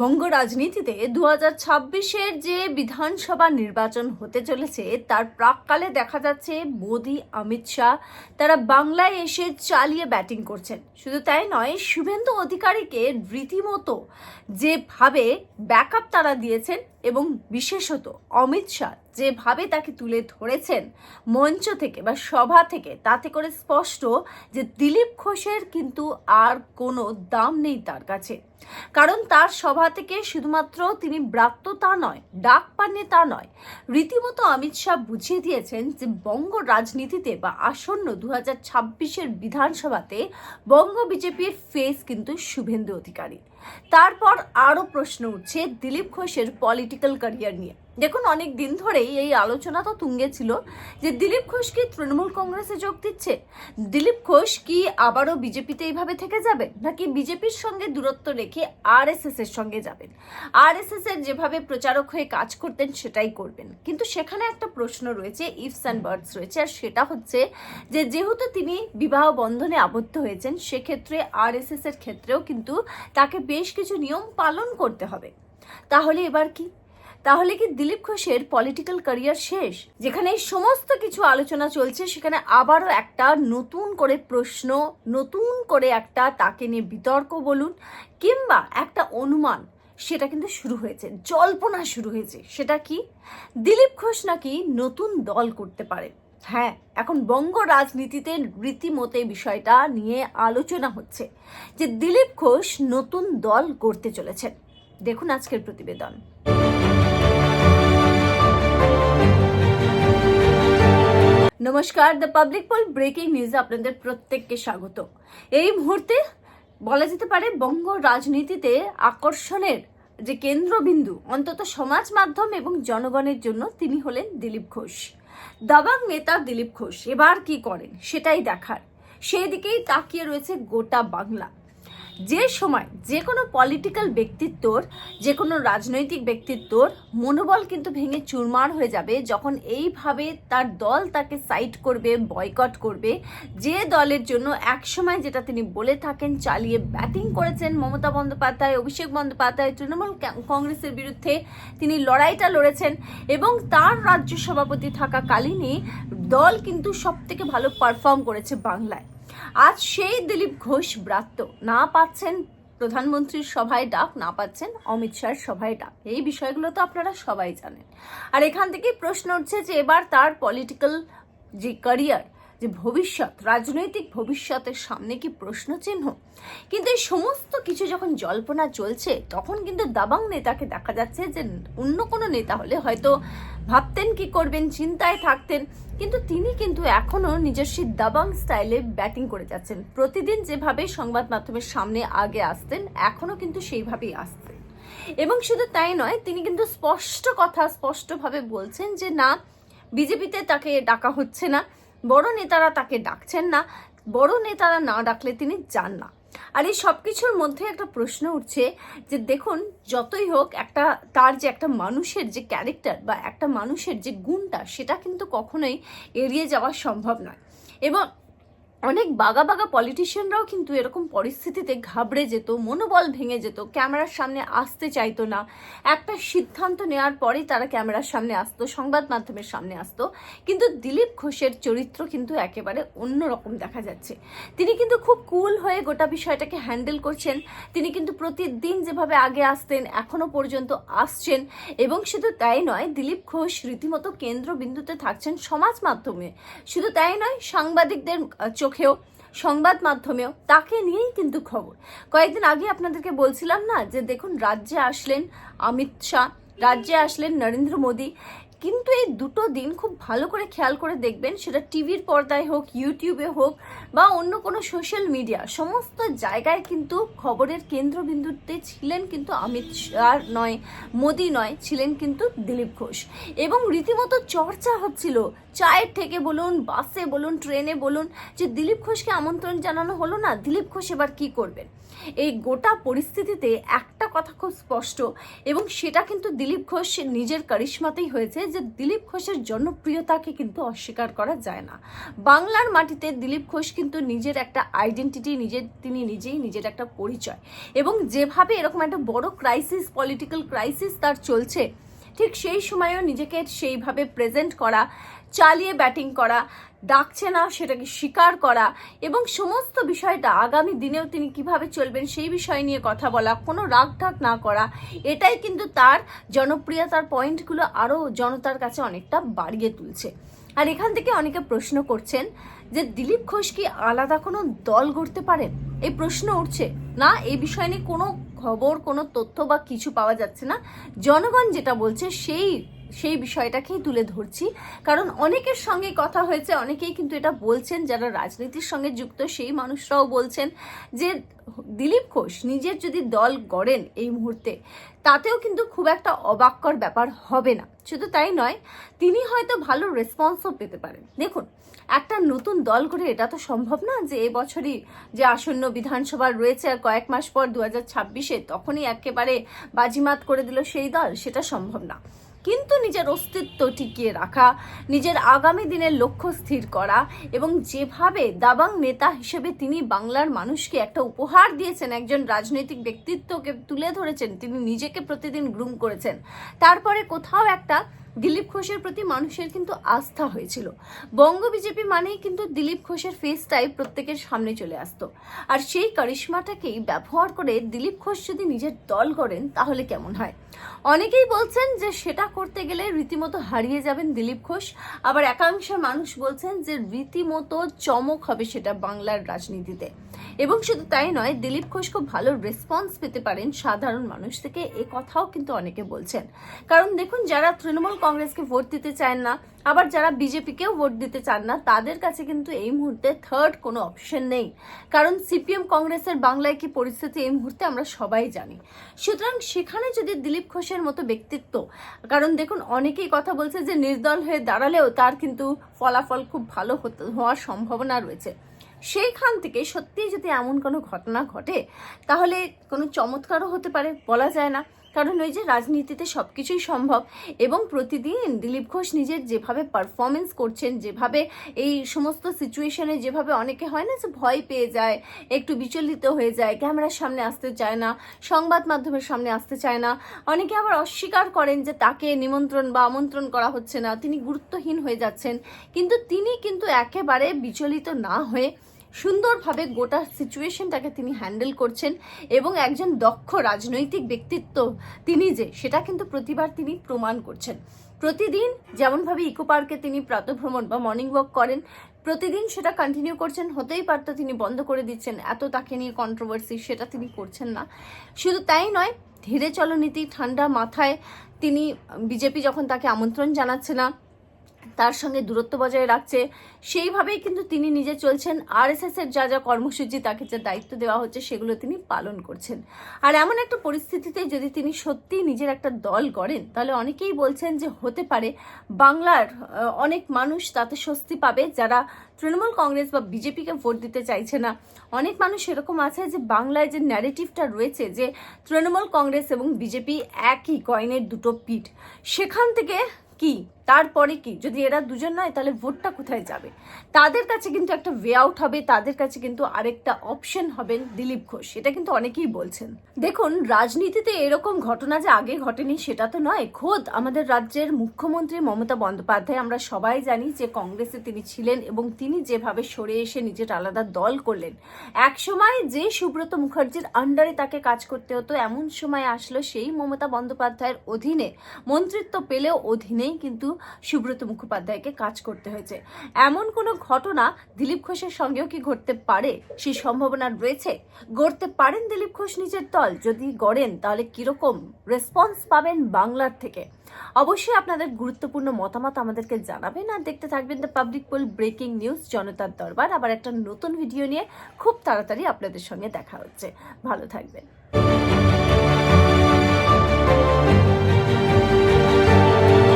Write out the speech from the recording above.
বঙ্গ রাজনীতিতে দু হাজার ছাব্বিশের যে বিধানসভা নির্বাচন হতে চলেছে, তার প্রাককালে দেখা যাচ্ছে মোদি, অমিত শাহ, তারা বাংলায় এসে চালিয়ে ব্যাটিং করছেন। শুধু তাই নয়, শুভেন্দু অধিকারীকে রীতিমতো যেভাবে ব্যাকআপ তারা দিয়েছেন এবং বিশেষত অমিত শাহ যেভাবে তাকে তুলে ধরেছেন মঞ্চ থেকে বা সভা থেকে, তাতে করে স্পষ্ট যে দিলীপ ঘোষের কিন্তু আর কোনো দাম নেই তার কাছে। কারণ তার সভা থেকে শুধুমাত্র তিনি ব্রাত্য তা নয়, ডাক পাননি তা নয়, রীতিমতো অমিত শাহ বুঝিয়ে দিয়েছেন যে বঙ্গ রাজনীতিতে বা আসন্ন দু হাজার ছাব্বিশের বিধানসভাতে বঙ্গ বিজেপির ফেস কিন্তু শুভেন্দু অধিকারী। তারপর আরও প্রশ্ন উঠছে দিলীপ ঘোষের পলিটিক্যাল ক্যারিয়ার নিয়ে। দেখুন, অনেক দিন ধরেই এই আলোচনা তো তুঙ্গে ছিল যে দিলীপ ঘোষ কি তৃণমূল কংগ্রেসে যোগ দিচ্ছে? দিলীপ ঘোষ কি আবারও বিজেপিতে এইভাবে থেকে যাবেন? নাকি বিজেপির সঙ্গে দূরত্ব রেখে আরএসএস এর সঙ্গে যাবেন? আরএসএস এর যেভাবে প্রচারক হয়ে কাজ করতেন, সেটাই করবেন। কিন্তু সেখানে একটা প্রশ্ন রয়েছে ইফস অ্যান্ড বার্ডস রয়েছে, আর সেটা হচ্ছে যে যেহেতু তিনি বিবাহ বন্ধনে আবদ্ধ হয়েছেন, সেক্ষেত্রে আরএসএস এর ক্ষেত্রেও কিন্তু তাকে বেশ কিছু নিয়ম পালন করতে হবে। তাহলে এবার কি? তাহলে কি দিলীপ ঘোষের পলিটিক্যাল ক্যারিয়ার শেষ? যেখানে এই সমস্ত কিছু আলোচনা চলছে, সেখানে আবারও একটা নতুন করে প্রশ্ন, নতুন করে একটা তাকে নিয়ে বিতর্ক বলুন, কিংবা একটা অনুমান, সেটা কিন্তু শুরু হয়েছে, জল্পনা শুরু হয়েছে। সেটা কি? দিলীপ ঘোষ নাকি নতুন দল করতে পারে? হ্যাঁ এখন বঙ্গ রাজনীতিতে রীতিমতে বিষয়টা নিয়ে আলোচনা হচ্ছে, যে দিলীপ ঘোষ নতুন দল করতে চলেছেন। দেখুন আজকের প্রতিবেদন। নমস্কার দ্য পাবলিক পোল ব্রেকিং নিউজে আপনাদের প্রত্যেককে স্বাগত। এই মুহূর্তে বলা যেতে পারে বঙ্গ রাজনীতিতে আকর্ষণের যে কেন্দ্রবিন্দু, অন্তত সমাজ মাধ্যম এবং জনগণের জন্য তিনি হলেন দিলীপ ঘোষ। দাবাং নেতা দিলীপ ঘোষ এবার কি করেন সেটাই দেখার। সেই দিকেই তাকিয়ে রয়েছে গোটা বাংলা। যে সময় যে কোনো পলিটিক্যাল ব্যক্তিত্বর, যে কোনো রাজনৈতিক ব্যক্তিত্বর মনোবল কিন্তু ভেঙে চুরমার হয়ে যাবে যখন এইভাবে তার দল তাকে সাইড করবে বয়কট করবে। যে দলের জন্য একসময় যেটা তিনি বলে থাকেন, চালিয়ে ব্যাটিং করেছেন মমতা বন্দ্যোপাধ্যায়, অভিষেক বন্দ্যোপাধ্যায়, তৃণমূল কংগ্রেসের বিরুদ্ধে তিনি লড়াইটা লড়েছেন এবং তার রাজ্য সভাপতি থাকাকালীনই দল কিন্তু সব থেকে ভালো পারফর্ম করেছে বাংলায়। আজ সেই দিলীপ ঘোষ ব্রাত্য। না পাচ্ছেন প্রধানমন্ত্রীর সভায় ডাক, না পাচ্ছেন অমিত শাহের সভায় ডাক। এই বিষয়গুলো তো আপনারা সবাই জানেন। আর এখান থেকে প্রশ্ন উঠছে যে এবার তার পলিটিক্যাল যে ক্যারিয়ার যে ভবিষ্যৎ, রাজনৈতিক ভবিষ্যতের সামনে কি প্রশ্ন চিহ্ন কিন্তু এই সমস্ত কিছু যখন জল্পনা চলছে, তখন কিন্তু দাবাং নেতাকে দেখা যাচ্ছে যে অন্য কোনো নেতা হলে হয়তো ভাবতেন কি করবেন, চিন্তায় থাকতেন, কিন্তু তিনি কিন্তু এখনও নিজস্ব দাবাং স্টাইলে ব্যাটিং করে যাচ্ছেন। প্রতিদিন যেভাবে সংবাদ মাধ্যমের সামনে আগে আসতেন, এখনও কিন্তু সেইভাবেই আসতেন এবং শুধু তাই নয়, তিনি কিন্তু স্পষ্ট কথা স্পষ্টভাবে বলছেন যে না, বিজেপিতে তাকে ডাকা হচ্ছে না। বড় নেতারা তাকে ডাকছেন না, বড় নেতারা না ডাকলে তিনি যান না। আর এই সব কিছুর মধ্যে একটা প্রশ্ন উঠছে যে দেখুন, যতই হোক, একটা তার যে একটা মানুষের যে ক্যারেক্টার বা একটা মানুষের যে গুণটা, সেটা কিন্তু কখনোই এড়িয়ে যাওয়া সম্ভব নয়। এবং অনেক বাগা বাগা পলিটিশিয়ানরাও কিন্তু এরকম পরিস্থিতিতে ঘাবড়ে যেত মনোবল ভেঙে যেত ক্যামেরার সামনে আসতে চাইতো না। একটা সিদ্ধান্ত নেওয়ার পরেই তারা ক্যামেরার সামনে আসতো সংবাদ মাধ্যমের সামনে আসতো। কিন্তু দিলীপ ঘোষের চরিত্র কিন্তু একেবারে অন্যরকম দেখা যাচ্ছে। তিনি কিন্তু খুব কুল হয়ে গোটা বিষয়টাকে হ্যান্ডেল করছেন। তিনি কিন্তু প্রতিদিন যেভাবে আগে আসতেন এখনও পর্যন্ত আসছেন এবং শুধু তাই নয় দিলীপ ঘোষ রীতিমতো কেন্দ্রবিন্দুতে থাকছেন সমাজ মাধ্যমে। শুধু তাই নয় সাংবাদিকদের আহ, চোখেও, সংবাদ মাধ্যমেও, তাকে নিয়েই কিন্তু খবর। কয়েকদিন আগে আপনাদেরকে বলছিলাম না যে, দেখুন, রাজ্যে আসলেন অমিত শাহ, রাজ্যে আসলেন নরেন্দ্র মোদী কিন্তু এই দুটো দিন খুব ভালো করে খেয়াল করে দেখবেন, সেটা টিভির পর্দায় হোক, ইউটিউবে হোক, বা অন্য কোনো সোশ্যাল মিডিয়া, সমস্ত জায়গায় কিন্তু খবরের কেন্দ্রবিন্দুতে ছিলেন কিন্তু অমিত শাহ নয়, মোদি নয়, ছিলেন কিন্তু দিলীপ ঘোষ। এবং রীতিমতো চর্চা হচ্ছিল, চায়ের থেকে বলুন, বাসে বলুন, ট্রেনে বলুন, যে দিলীপ ঘোষকে আমন্ত্রণ জানানো হলো না, দিলীপ ঘোষ এবার কি করবেন? এই গোটা পরিস্থিতিতে একটা কথা খুব স্পষ্ট, এবং সেটা কিন্তু দিলীপ ঘোষ নিজের কারিশ্মাতেই হয়েছে যে দিলীপ ঘোষের জনপ্রিয়তাকে কিন্তু অস্বীকার করা যায় না। বাংলার মাটিতে দিলীপ ঘোষ কিন্তু নিজের একটা আইডেন্টিটি নিজের, তিনি নিজেই নিজের একটা পরিচয়, এবং যেভাবে এরকম একটা বড় ক্রাইসিস পলিটিক্যাল ক্রাইসিস তার চলছে ঠিক সেই সময়েও নিজেকে সেইভাবে প্রেজেন্ট করা, চালিয়ে ব্যাটিং করা, ডাকছে না সেটাকে স্বীকার করা এবং সমস্ত বিষয়টা আগামী দিনেও তিনি কীভাবে চলবেন সেই বিষয় নিয়ে কথা বলা, কোনো রাগ ঢাক না করা, এটাই কিন্তু তার জনপ্রিয়তার পয়েন্টগুলো আরও জনতার কাছে অনেকটা বাড়িয়ে তুলছে। আর এখান থেকে অনেকে প্রশ্ন করছেন যে দিলীপ ঘোষ কি আলাদা কোনো দল গড়তে পারেন? এই প্রশ্ন উঠছে। না, এই বিষয় নিয়ে কোনো খবর কোনো তথ্য বা কিছু পাওয়া যাচ্ছে না। জনগণ যেটা বলছে সেই সেই বিষয়টাকেই তুলে ধরছি। কারণ অনেকের সঙ্গে কথা হয়েছে, অনেকেই কিন্তু এটা বলছেন, যারা রাজনীতির সঙ্গে যুক্ত সেই মানুষরাও বলছেন যে, দিলীপ ঘোষ নিজের যদি দল গড়েন এই মুহূর্তে, তাতেও কিন্তু খুব একটা অবাক্যর ব্যাপার হবে না। শুধু তাই নয়, তিনি হয়তো ভালো রেসপন্সও পেতে পারেন। দেখুন, একটা নতুন দল করে এটা তো সম্ভব না যে, এবছরই যে আসন্ন বিধানসভা রয়েছে আর কয়েক মাস পর দু হাজার ছাব্বিশে তখনই একেবারে বাজিমাত করে দিল সেই দল, সেটা সম্ভব না। কিন্তু নিজের অস্তিত্ব টিকিয়ে রাখা, নিজের আগামী দিনের লক্ষ্য স্থির করা এবং যেভাবে দাবাং নেতা হিসেবে তিনি বাংলার মানুষকে একটা উপহার দিয়েছেন, একজন রাজনৈতিক ব্যক্তিত্বকে তুলে ধরেছেন, তিনি নিজেকে প্রতিদিন গ্রুম করেছেন। তারপরে কোথাও একটা দিলীপ ঘোষের প্রতি মানুষের কিন্তু আস্থা হয়েছিল। বঙ্গ বিজেপি মানেই কিন্তু দিলীপ ঘোষের ফেসটাই প্রত্যেকের সামনে চলে আসতো। আর সেই কারিশ্মাটাকেই ব্যবহার করে দিলীপ ঘোষ যদি নিজের দল করেন তাহলে কেমন হয়? অনেকেই বলছেন যে সেটা করতে গেলে রীতিমতো হারিয়ে যাবেন দিলীপ ঘোষ। আবার একাংশ মানুষ বলছেন যে রীতিমতো চমক হবে সেটা বাংলার রাজনীতিতে। এবং শুধু তাই নয়, দিলীপ ঘোষ খুব ভালো রেসপন্স পেতে পারেন সাধারণ মানুষ থেকে। এ কথাও কিন্তু অনেকে বলছেন। কারণ দেখুন, যারা তৃণমূল কংগ্রেসকে ভোট দিতে চান না, আবার যারা বিজেপিকেও ভোট দিতে চান না, তাদের কাছে কিন্তু এই মুহূর্তে থার্ড কোনো অপশন নেই। কারণ সিপিএম কংগ্রেসের বাংলায় কি পরিস্থিতি এই মুহূর্তে আমরা সবাই জানি। সুতরাং সেখানে যদি দিলীপ ঘোষের মতো ব্যক্তিত্ব, কারণ দেখুন অনেকেই কথা বলছে যে নির্দল হয়ে দাঁড়ালেও তার কিন্তু ফলাফল খুব ভালো হওয়ার সম্ভাবনা রয়েছে। সেইখান থেকে সত্যিই যদি এমন কোনো ঘটনা ঘটে, তাহলে কোনো চমৎকারও হতে পারে, বলা যায় না। কারণ ওই যে রাজনীতিতে সব কিছুই সম্ভব এবং প্রতিদিন দিলীপ ঘোষ নিজের যেভাবে পারফরমেন্স করছেন, যেভাবে এই সমস্ত সিচুয়েশনে যেভাবে অনেকে হয় না যে ভয় পেয়ে যায়, একটু বিচলিত হয়ে যায়, ক্যামেরার সামনে আসতে চায় না, সংবাদ মাধ্যমের সামনে আসতে চায় না। অনেকে আবার অস্বীকার করেন যে তাকে নিমন্ত্রণ বা আমন্ত্রণ করা হচ্ছে না, তিনি গুরুত্বহীন হয়ে যাচ্ছেন। কিন্তু তিনি কিন্তু একেবারে বিচলিত না হয়ে সুন্দরভাবে গোটা সিচুয়েশনটাকে তিনি হ্যান্ডেল করছেন এবং একজন দক্ষ রাজনৈতিক ব্যক্তিত্ব তিনি যে, সেটা কিন্তু প্রতিবার তিনি প্রমাণ করছেন। প্রতিদিন যেমনভাবে ইকো পার্কে তিনি প্রাতভ্রমণ বা মর্নিং ওয়াক করেন, প্রতিদিন সেটা কন্টিনিউ করছেন, হতেই পারতো তিনি বন্ধ করে দিচ্ছেন, এত তাকে নিয়ে কন্ট্রোভার্সি সেটা তিনি করছেন না। শুধু তাই নয়, ধীরে চলনীতি, ঠান্ডা মাথায় তিনি বিজেপি যখন তাকে আমন্ত্রণ জানাচ্ছে না তার সঙ্গে দূরত্ব বজায় রাখছে। সেইভাবেই কিন্তু তিনি নিজে চলছেন। আর এস এর যা যা কর্মসূচি তাকে যে দায়িত্ব দেওয়া হচ্ছে, সেগুলো তিনি পালন করছেন। আর এমন একটা পরিস্থিতিতে যদি তিনি সত্যিই নিজের একটা দল গড়েন, তাহলে অনেকেই বলছেন যে হতে পারে বাংলার অনেক মানুষ তাতে স্বস্তি পাবে যারা তৃণমূল কংগ্রেস বা বিজেপিকে ভোট দিতে চাইছে না। অনেক মানুষ এরকম আছে যে বাংলায় যে ন্যারেটিভটা রয়েছে যে তৃণমূল কংগ্রেস এবং বিজেপি একই কয়েনের দুটো পিঠ। সেখান থেকে কি তারপরে কি? যদি এরা দুজন নয়, তাহলে ভোটটা কোথায় যাবে? তাদের কাছে কিন্তু একটা ওয়ে আউট হবে, তাদের কাছে কিন্তু আরেকটা অপশন হবেন দিলীপ ঘোষ। এটা কিন্তু অনেকেই বলছেন। দেখুন, রাজনীতিতে এরকম ঘটনা যে আগে ঘটেনি, সেটা তো নয়। খোদ আমাদের রাজ্যের মুখ্যমন্ত্রী মমতা বন্দ্যোপাধ্যায়, আমরা সবাই জানি যে কংগ্রেসে তিনি ছিলেন এবং তিনি যেভাবে সরে এসে নিজের আলাদা দল করলেন। এক সময় যে সুব্রত মুখার্জির আন্ডারে তাকে কাজ করতে হতো, এমন সময় আসলো সেই মমতা বন্দ্যোপাধ্যায়ের অধীনে। মন্ত্রিত্ব পেলেও অধীনেই কিন্তু সুব্রত মুখোপাধ্যায়কে কাজ করতে হয়েছে। এমন কোনো ঘটনা দিলীপ ঘোষের সঙ্গেও কি ঘটতে পারে? সেই সম্ভাবনা রয়েছে? গড়তে পারেন দিলীপ ঘোষ নিজের দল? যদি গড়েন, তাহলে কীরকম রেসপন্স পাবেন বাংলার থেকে? অবশ্যই আপনাদের গুরুত্বপূর্ণ মতামত আমাদেরকে জানাবেন আর দেখতে থাকবেন the public poll breaking news জনতার দরবার। আবার একটা নতুন ভিডিও নিয়ে খুব তাড়াতাড়ি আপনাদের সঙ্গে দেখা হচ্ছে। ভালো থাকবেন।